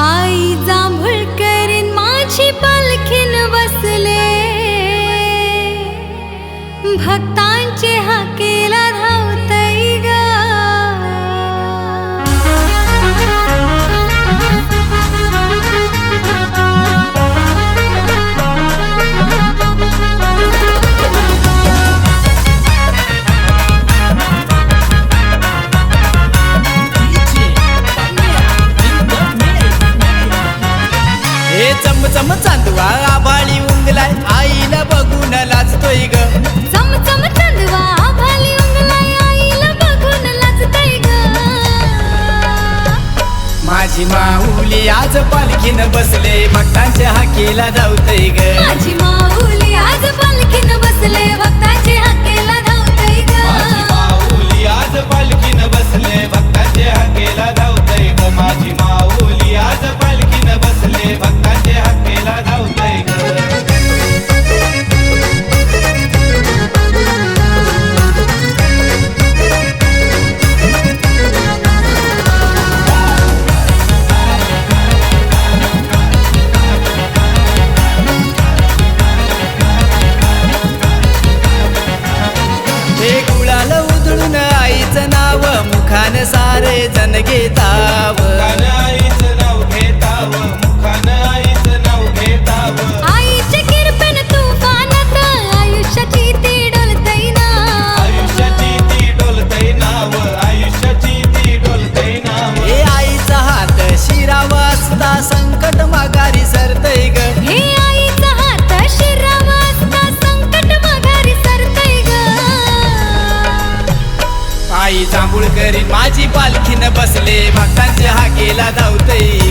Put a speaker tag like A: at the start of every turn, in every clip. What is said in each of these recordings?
A: आई जांभूळ करीन माझी पालखीन वसले भक्तांचे
B: हा केला माऊली आज पालखीन बसले भक्तांच्या हाकीला जाऊतय ग.
A: गी
C: माऊली आज पालखीन बसले भक्त रे जा घरी माझी पालखीन बसले
B: भक्तांच्या हाकेला
A: धावतई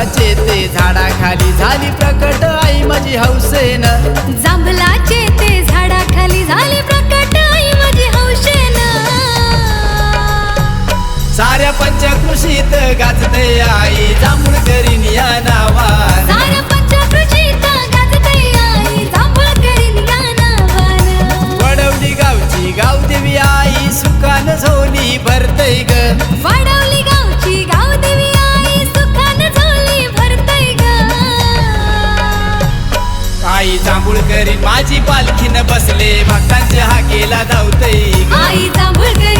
B: जांभलाचे ते झाडाखाली झाली प्रकट आई माझी हौसेन.
A: जांभलाचे ते झाडाखाली झाली प्रकट आई माझी हौसेन.
B: साऱ्या पंचकृषीत गाजते या पालखीन बसले भक्तांच्या हाकेला धावतई
A: आई जांभळकर